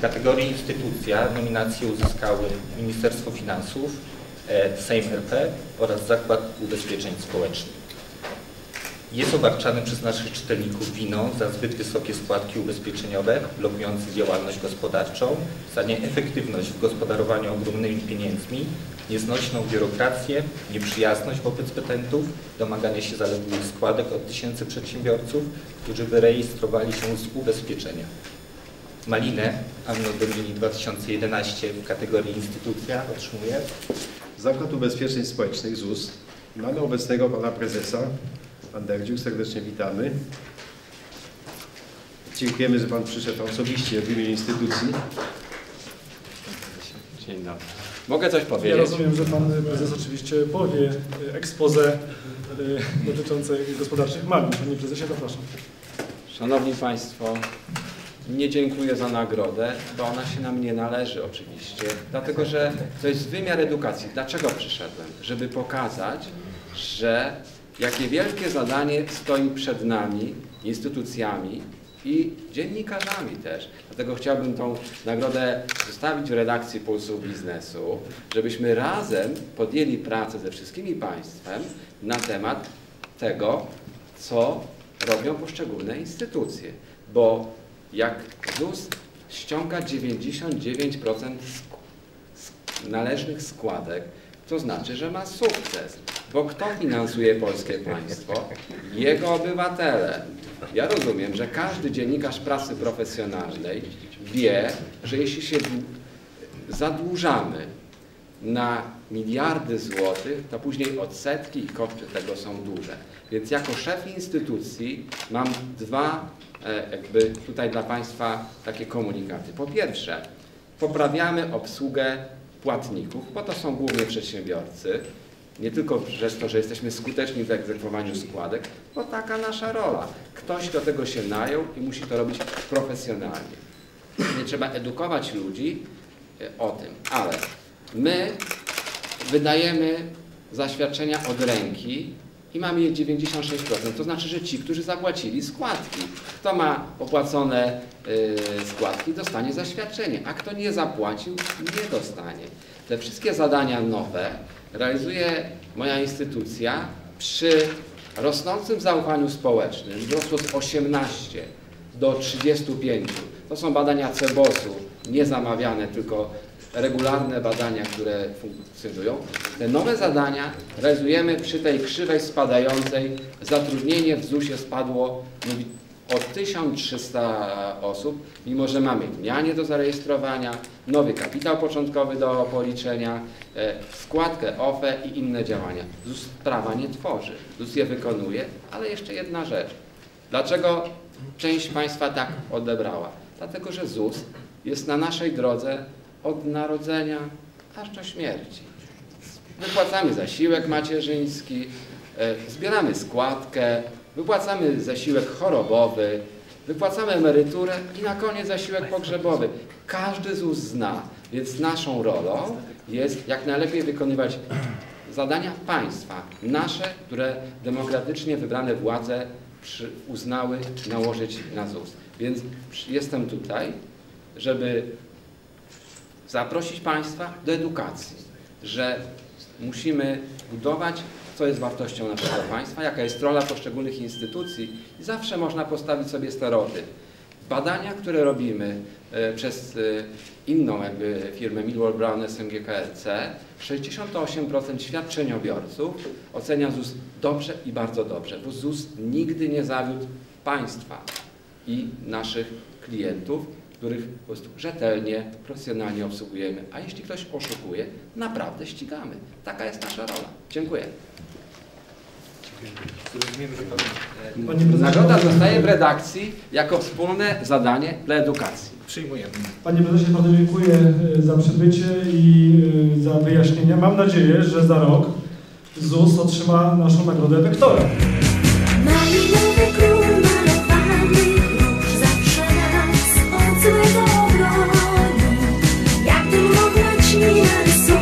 W kategorii instytucja nominacje uzyskały Ministerstwo Finansów, e, Sejm RP oraz Zakład Ubezpieczeń Społecznych. Jest obarczany przez naszych czytelników winą za zbyt wysokie składki ubezpieczeniowe, blokujące działalność gospodarczą, za nieefektywność w gospodarowaniu ogromnymi pieniędzmi, nieznośną biurokrację, nieprzyjazność wobec petentów, domaganie się zaległych składek od tysięcy przedsiębiorców, którzy wyrejestrowali się z ubezpieczenia. Malinę Anno Domini 2011 w kategorii instytucja otrzymuje Zakład Ubezpieczeń Społecznych ZUS. Mamy obecnego pana prezesa. Pan Derdziuk, serdecznie witamy. Dziękujemy, że pan przyszedł osobiście w imieniu instytucji. Dzień dobry. Mogę coś Ja powiedzieć? rozumiem, że pan prezes oczywiście powie y, expose y, dotyczące gospodarczych magii. Panie prezesie, zapraszam. Szanowni Państwo, nie dziękuję za nagrodę, bo ona się nam nie należy oczywiście, dlatego że to jest wymiar edukacji. Dlaczego przyszedłem? Żeby pokazać, że jakie wielkie zadanie stoi przed nami, instytucjami i dziennikarzami też. Dlatego chciałbym tą nagrodę zostawić w redakcji Pulsu Biznesu, żebyśmy razem podjęli pracę ze wszystkimi Państwem na temat tego, co robią poszczególne instytucje. Bo jak ZUS ściąga 99% sk- sk- należnych składek, to znaczy, że ma sukces. Bo kto finansuje polskie państwo? Jego obywatele. Ja rozumiem, że każdy dziennikarz prasy profesjonalnej wie, że jeśli się zadłużamy na miliardy złotych, to później odsetki i koszty tego są duże. Więc jako szef instytucji mam dwa e, jakby tutaj dla Państwa takie komunikaty. Po pierwsze, poprawiamy obsługę płatników, bo to są głównie przedsiębiorcy. Nie tylko przez to, że jesteśmy skuteczni w egzekwowaniu składek, bo taka nasza rola. Ktoś do tego się najął i musi to robić profesjonalnie. Nie trzeba edukować ludzi e, o tym, ale my wydajemy zaświadczenia od ręki i mamy je 96%. To znaczy, że ci, którzy zapłacili składki. Kto ma opłacone y, składki, dostanie zaświadczenie, a kto nie zapłacił, nie dostanie. Te wszystkie zadania nowe realizuje moja instytucja przy rosnącym zaufaniu społecznym. Wzrosło z 18 do 35. To są badania CEBOS-u, nie zamawiane, tylko regularne badania, które funkcjonują. Te nowe zadania realizujemy przy tej krzywej spadającej. Zatrudnienie w ZUS-ie spadło o 1300 osób, mimo że mamy mianie do zarejestrowania, nowy kapitał początkowy do policzenia, e, składkę OFE i inne działania. ZUS prawa nie tworzy, ZUS je wykonuje, ale jeszcze jedna rzecz. Dlaczego część Państwa tak odebrała? Dlatego, że ZUS jest na naszej drodze od narodzenia aż do śmierci. Wypłacamy zasiłek macierzyński, e, zbieramy składkę, wypłacamy zasiłek chorobowy, wypłacamy emeryturę i na koniec zasiłek pogrzebowy. Każdy ZUS zna, więc naszą rolą jest jak najlepiej wykonywać zadania państwa, nasze, które demokratycznie wybrane władze uznały nałożyć na ZUS. Więc jestem tutaj, żeby zaprosić Państwa do edukacji, że musimy budować, co jest wartością naszego państwa, jaka jest rola poszczególnych instytucji i zawsze można postawić sobie stereotyp. Badania, które robimy e, przez e, inną jakby firmę Millwall Brown SMG KLC, 68% świadczeniobiorców ocenia ZUS dobrze i bardzo dobrze, bo ZUS nigdy nie zawiódł państwa i naszych klientów, których po prostu rzetelnie, profesjonalnie obsługujemy. A jeśli ktoś oszukuje, naprawdę ścigamy. Taka jest nasza rola. Dziękuję. E, Nagroda zostaje w redakcji jako wspólne zadanie dla edukacji. przyjmujemy. Panie prezesie, bardzo dziękuję y, za przybycie i y, za wyjaśnienia. Mam nadzieję, że za rok ZUS otrzyma naszą nagrodę Wektora. Malinowy król Yeah.